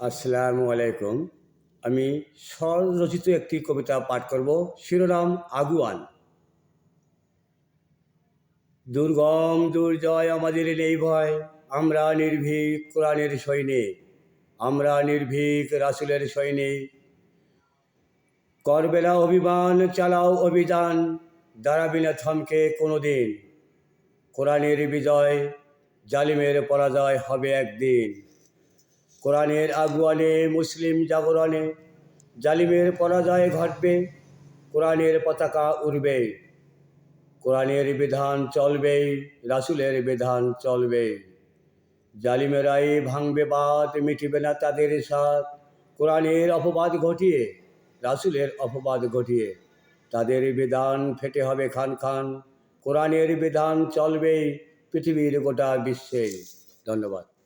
আসসালামু আলাইকুম। আমি স্বরচিত একটি কবিতা পাঠ করব, শিরোনাম আগুয়ান। দুর্গম দুর্জয় আমাদের নেই ভয়, আমরা নির্ভীক কোরআনের সৈনিক আমরা নির্ভীক রাসুলের সৈনিক করবে না অভিমান, চালাও অভিযান, দাঁড়াবি না থমকে কোনো দিন কোরআনের বিজয়, জালিমের পরাজয় হবে একদিন। কোরআনের আগুয়ানে, মুসলিম জাগরণে জালিমের পরাজয় ঘটবে, কোরআনের পতাকা উড়বে, কোরআনের বিধান চলবে, রাসুলের বিধান চলবে। জালিমেরাই ভাঙবে বাদ, মিটিবে না তাদের সাথ কোরআনের অপবাদ ঘটিয়ে, রাসুলের অপবাদ ঘটিয়ে তাদের বিধান ফেটে হবে খান খান। কোরআনের বিধান চলবে পৃথিবীর গোটা বিশ্বে। ধন্যবাদ।